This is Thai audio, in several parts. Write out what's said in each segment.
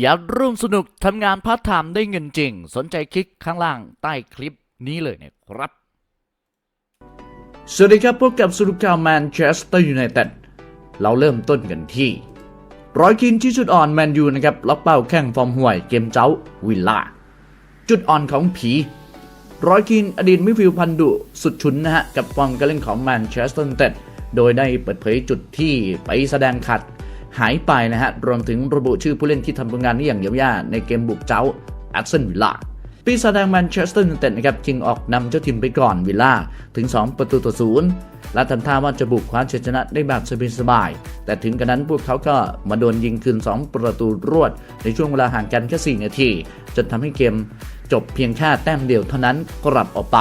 อยากร่วมสนุกทำงานพาร์ทไทม์ได้เงินจริง สนใจคลิกข้างล่างใต้คลิปนี้เลยนะครับ สวัสดีครับพบกับสรุปข่าวแมนเชสเตอร์ยูไนเต็ดเราเริ่มต้นกันที่ ร้อยคินที่จุดอ่อนแมนยูนะครับ ล็อกเป้าแข่งฟอร์มห่วยเกมเจ้าวิลล่า จุดอ่อนของผี ร้อยคินอดีตมิฟิลพันดุสุดฉุนนะฮะ กับฟอร์มการเล่นของแมนเชสเตอร์ยูไนเต็ดโดยได้เปิดเผยจุดที่ไปแสดงขัด หายไปนะฮะ รวมถึงระบุชื่อผู้เล่นที่ทำผลงานได้อย่างเยี่ยมยาในเกมบุกเจ้าแอตเซนวิลล่าปีศาจแดงแมนเชสเตอร์ยูไนเต็ดนะครับชิงออกนำเจ้าทีมไปก่อนวิลล่าถึง 2 ประตูต่อศูนย์และทำท่าว่าจะบุกคว้าชัยชนะได้แบบสบายๆแต่ถึงกระนั้นพวกเขาก็มาโดนยิงคืน 2 ประตูรวด ในช่วงเวลาห่างกันแค่4นาที จนทำให้เกมจบเพียงแค่แต้มเดียวเท่านั้นกลับออกไป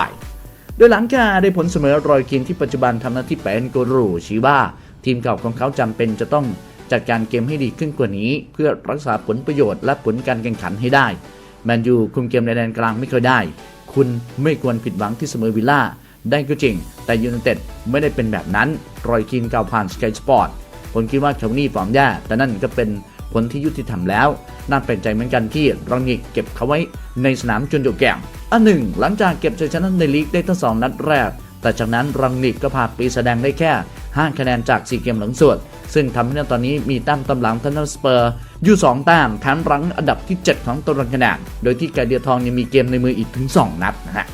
โดยหลังจากได้ผลเสมอรอยกินที่ปัจจุบันทำหน้าที่เป็นกูรูชี้ว่า ทีมเก่าของเขาจำเป็นจะต้อง จัดการเกมให้ดีขึ้นกว่านี้ เพื่อรักษาผลประโยชน์และผลการแข่งขันให้ได้แมนยูคุมเกมในแดนกลางไม่เคยได้ คุณไม่ควรผิดหวังที่เสมอวิลล่าได้ก็จริง แต่ยูไนเต็ดไม่ได้เป็นแบบนั้นรอยกินกาวผ่านสกายสปอร์ตผมคิดว่าเชลนี่ฟอร์มแย่แต่นั่นก็เป็นผลที่ยุติธรรมแล้ว น่าแปลกใจเหมือนกันที่รังนิกเก็บเขาไว้ในสนามจนจบเกมอันหนึ่ง หลังจากเก็บชัยชนะในลีกได้ทั้งสองนัดแรก แต่จากนั้นรังนิกก็พาปีแสดงได้แค่ 5 คะแนนจาก 4 เกมหลังสุด ซึ่งทำให้ตอนนี้มีแต้มตำหลังทันนัสเปอร์อยู่2แต้มแถมรั้งอันดับที่ 7 ของตารางคะแนนโดยที่ไกาเดียทองยังมีเกมในมืออีกถึง 2 นัดนะฮะ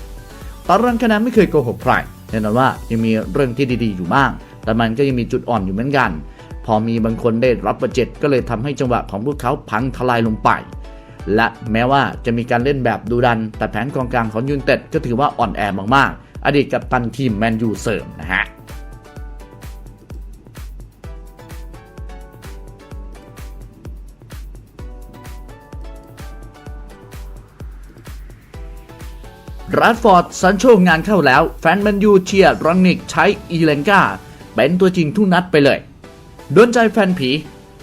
ตารางคะแนนไม่เคยโกหกใครแน่นอนว่ายังมีเรื่องที่ดีๆอยู่บ้าง แต่มันก็ยังมีจุดอ่อนอยู่เหมือนกัน พอมีบางคนได้รับบาดเจ็บก็เลยทำให้จังหวะของพวกเขาพังทลายลงไป และแม้ว่าจะมีการเล่นแบบดูดัน แต่แผนกองกลางของยูนเต็ดก็ถือว่าอ่อนแอมากๆ อดีตกัปตันทีมแมนยูเสริมนะฮะ รัดฟอร์ดซันโชงานเข้าแล้ว แฟนแมนยูเชียร์รังนิกใช้อีเลนกาเป็นตัวจริงทุกนัดไปเลยโดนใจแฟนผี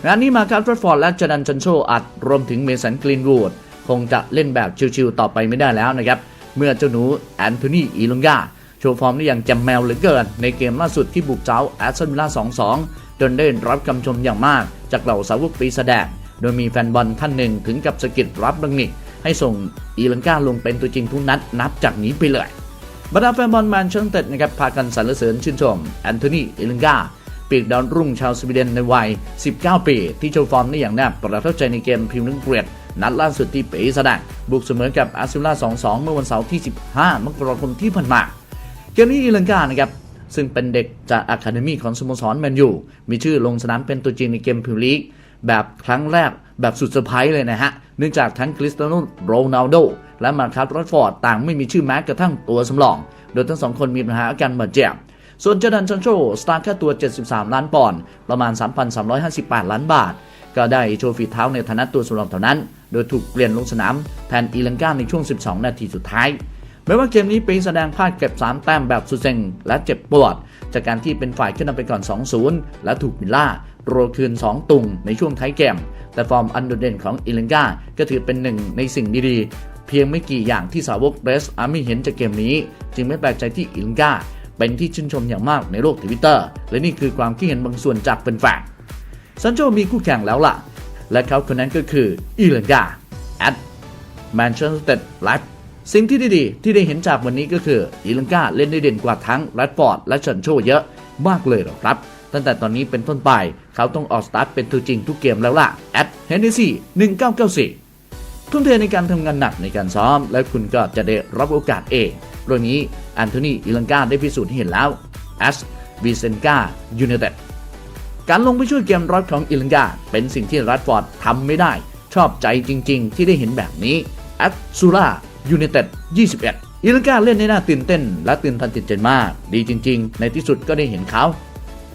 งานนี้มาคัสรัดฟอร์ดและจดันซันโชอัด รวมถึงเมสันกรีนวูดคงจะเล่นแบบชิวๆต่อไปไม่ได้แล้วนะครับ เมื่อเจ้าหนูแอนโทนีอีลงกาโชว์ฟอร์มได้อย่างจำแมวเหลือเกิน ในเกมล่าสุดที่บุกเจ้าแอสตันวิลล่า 2-2 จนได้รับคำชมอย่างมาก จากเหล่าสาวกปีแสดง โดยมีแฟนบอลท่านหนึ่งถึงกับสะกิดรับรังนิก ให้ส่งอีลังกาลงเป็นตัวจริงทุกนัดนับจากนี้ไปเลยบรรดาแฟนบอลแมนเชสเตอร์นะครับพากันสรรเสริญชื่นชมแอนโทนีอีลังกาปีกดาวรุ่งชาวสวีเดนในวัย 19 ปี ที่โชว์ฟอร์มได้อย่างน่าประทับใจในเกมพรีเมียร์ลีกเกรดนัดล่าสุดที่เป๋แสดงบุกเสมอกับอาร์เซนอล2-2 เมื่อวันเสาร์ที่ 15 มกราคมที่ผ่านมาเกมนี้อีลังกานะครับซึ่งเป็นเด็กจากอะคาเดมีของสโมสรแมนยูมีชื่อลงสนามเป็นตัวจริงในเกมพรีเมียร์ลีก แบบครั้งแรกแบบสุดเซอร์ไพรส์เลยนะฮะ เนื่องจากทั้งคริสเตียโนโรนัลโดและมาร์คัสรัชฟอร์ดต่างไม่มีชื่อแม้กระทั่งตัวสำรอง โดยทั้งสองคนมีปัญหาอาการบาดเจ็บส่วนเจดันชันโชสตาร์ค่าตัว 73 ล้านปอนด์ประมาณ 3,358 ล้านบาท ก็ได้โชว์ฝีเท้าในฐานะตัวสำรองเท่านั้น โดยถูกเปลี่ยนลงสนามแทนอีลังกาในช่วง 12 นาทีสุดท้ายแม้ว่าเกมนี้เปีแสดงพลาดเก็บ 3 แต้มแบบสุดเซ็งและเจ็บปวด จากการที่เป็นฝ่ายขึ้นนำไปก่อน 2-0 และถูกมิลล่า รยคืน 2 ตุงในช่วงท้ายเกม แต่ฟอร์มอันโดดเด่นของอิลังกาก็ถือเป็นหนึ่งในสิ่งดีๆ เพียงไม่กี่อย่างที่สาวกเรสอาร์มี่เห็นจากเกมนี้ จึงไม่แปลกใจที่อิลังกาเป็นที่ชื่นชมอย่างมากในโลกทวิตเตอร์และนี่คือความคิดเห็นบางส่วนจากเป็นแฟนซันโชมีคู่แข่งแล้วล่ะ และเขาคนนั้นก็คืออิลังกาแอดแมนเชสเตอร์ไลฟ์สิ่งที่ดีๆ ที่ได้เห็นจากวันนี้ก็คืออีลังกาเล่นได้เด่นกว่าทั้งแรดฟอร์ดและชันโชเยอะมากเลยหรอครับ ตั้งแต่ตอนนี้เป็นต้นไป เขาต้องออกสตาร์ทเป็นตัวจริงทุกเกมแล้วล่ะแอดเฮนเนซี่1994 ทุ่มเทในการทำงานหนักในการซ้อม และคุณก็จะได้รับโอกาสเองเรื่องนี้แอนโทนีอีลังกาได้พิสูจน์ให้เห็นแล้วแอสวิเซนกายูเนเต็ดการลงไปช่วยเกมรับของอิลังกาเป็นสิ่งที่รัดฟอร์ดทำไม่ได้ ชอบใจจริง ๆ ที่ได้เห็นแบบนี้แอดซูล่ายูเนเต็ด21อิลังกาเล่นในหน้าตื่นเต้น และตื่นทันจิตใจมาก ดีจริง ๆ ในที่สุดก็ได้เห็นเขา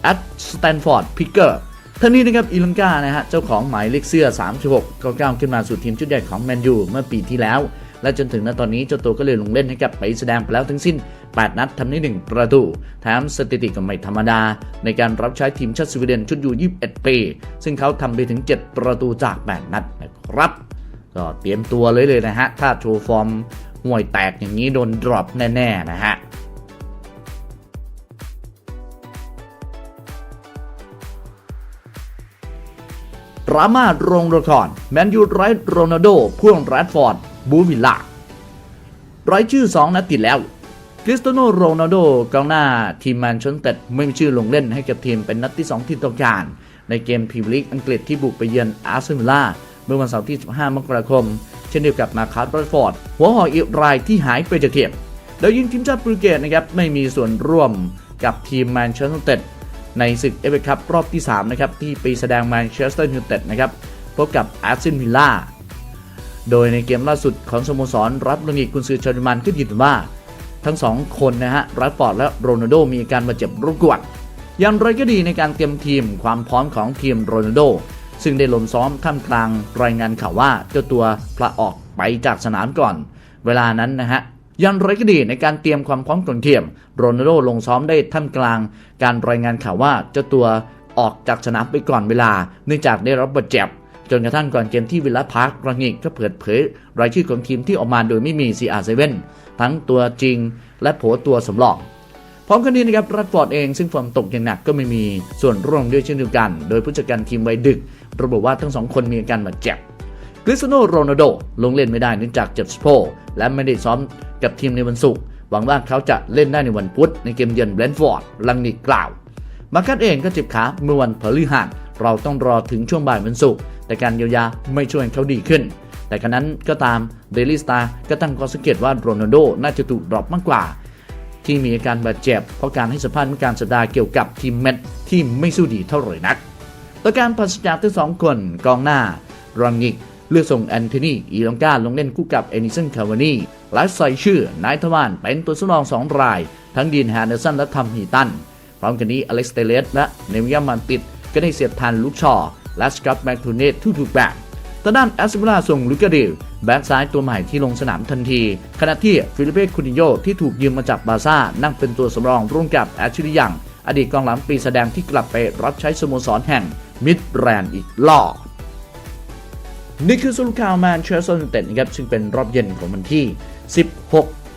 แอดสแตนฟอร์ดพิกเกอร์ท่านี้นะครับอิลังกานะฮะเจ้าของหมายเลขเสื้อ 36 ก็ก้าวขึ้นมาสู่ทีมชุดใหญ่ของแมนยูเมื่อปีที่แล้ว และจนถึงณตอนนี้เจ้าตัวก็เลยลงเล่นให้กับไปแสดงไปแล้วทั้งสิ้น 8 นัดทำได้ 1 ประตูแถมสถิติก็ไม่ธรรมดา ในการรับใช้ทีมชาติสวีเดนชุดยู21 ปี ซึ่งเขาทำไปถึง 7 ประตูจาก 8 นัดนะครับก็เตรียมตัวเลยเลยนะฮะถ้าโชว์ฟอร์มห่วยแตกอย่างนี้โดนดรอปแน่ๆนะฮะ ราม่าโรงละครแมนยูไรโรนัลโด พ่วงแรดฟอร์ด บูวิลล่าไร้ชื่อ 2 นัดติดแล้ว คริสเตโนโรนัลโดกองหน้าทีมแมนเชสเตอร์ไม่มีชื่อลงเล่นให้กับทีมเป็นนัดที่ 2 ที่ต้องการ ในเกมพรีเมียร์ลีกอังกฤษที่บุกไปเยือนอาร์เซนอลเมื่อวันเสาร์ที่ 15 มกราคม เช่นเดียวกับมาคาร์ตแรดฟอร์ด หัวหอกอีกรายที่หายไปจากเกมโดยยิงทีมชาติโปรตุเกสนะครับไม่มีส่วนร่วมกับทีมแมนเชสเตอร์ ในศึกเอฟเอคัพรอบที่ 3 นะครับ ที่ไปแสดงแมนเชสเตอร์ยูไนเต็ดนะครับ พบกับอาร์เซนวิลล่า โดยในเกมล่าสุดของสโมสรรับลงิกกุนซือชาร์มันก็ยืนยันว่า ทั้งสองคนนะฮะรัดฟอร์ดและโรนัลโดมีอาการบาดเจ็บรบกวนอย่างไรก็ดีในการเตรียมทีมความพร้อมของทีมโรนัลโดซึ่งได้ลงซ้อมท่ามกลางรายงานข่าวว่าเจ้าตัวพละออกไปจากสนามก่อน เวลานั้นนะฮะ อยันไรก็ดีในการเตรียมความพร้อมของทีมโรนัลโดลงซ้อมได้ท่ามกลาง การรายงานข่าวว่าเจ้าตัวออกจากสนามไปก่อนเวลา เนื่องจากได้รับบาดเจ็บจนกระทั่งก่อนเกมที่วิลล่าพาร์ครังงิกก็เปิดเผย รายชื่อของทีมที่ออกมาโดยไม่มี CR7 ทั้งตัวจริงและโผตัวสำรองพร้อมกันนี้นะครับรัดฟอร์ดเองซึ่งฟอร์มตกอย่างหนักก็ไม่มีส่วนร่วมด้วยเช่นเดียวกัน โดยผู้จัดการทีมไวดึก ระบุว่าทั้งสองคนมีอาการบาดเจ็บ ริสเตียโนโรนัลโดลงเล่นไม่ได้เนื่องจากเจ็บสะโพกและไม่ได้ซ้อมกับทีมในวันศุกร์หวังว่าเขาจะเล่นได้ในวันพุธในเกมเยือนแบรนท์ฟอร์ดลังนิกกล่าว มาคัดเองก็เจ็บขาเมื่อวันพฤหัสเราต้องรอถึงช่วงบ่ายวันศุกร์แต่การเยียวยาไม่ช่วยเขาดีขึ้น แต่ขณะนั้นก็ตามเดลิสตาก็ตั้งข้อสังเกตว่าโรนัลโดน่าจะถูกดรอปมากกว่า ที่มีอาการบาดเจ็บ เพราะการให้สัมภาษณ์เมื่อการสัปดาห์เกี่ยวกับทีมเมทที่ไม่สู้ดีเท่าไหร่นักต่อการปัสจาทั้งสองคนกองหน้า รองงิก เลือกส่งแอนโทนีอีลองกาลงเล่นคู่กับเอนิสันคาวานีและใส่ชื่อนายทวานเป็นตัวสำรองสองราย ทั้งดีนแฮนเดอร์สันและทอมฮีตัน พร้อมกันนี้อเล็กซ์เตเลสและเนวิยามันติดก็ได้เสียบทานลูกชอและสกอตแมคทูเนตทุกถูกแบกตอนด้านแอสเปราส่งลูกาเดลแบ็กซ้ายตัวใหม่ที่ลงสนามทันที ขณะที่ฟิลิเป้คูนิโยที่ถูกยืมมาจากบาซ่านั่งเป็นตัวสำรองร่วมกับแอชลิยังอดีตกองหลังปีแสดงที่กลับไปรับใช้สโมสรแห่งมิดแรนด์อีกรอบ นี่คือสรุปข่าวแมนเชสเตอร์ยูไนเต็ดนะครับซึ่งเป็นรอบเย็นของวันที่ 16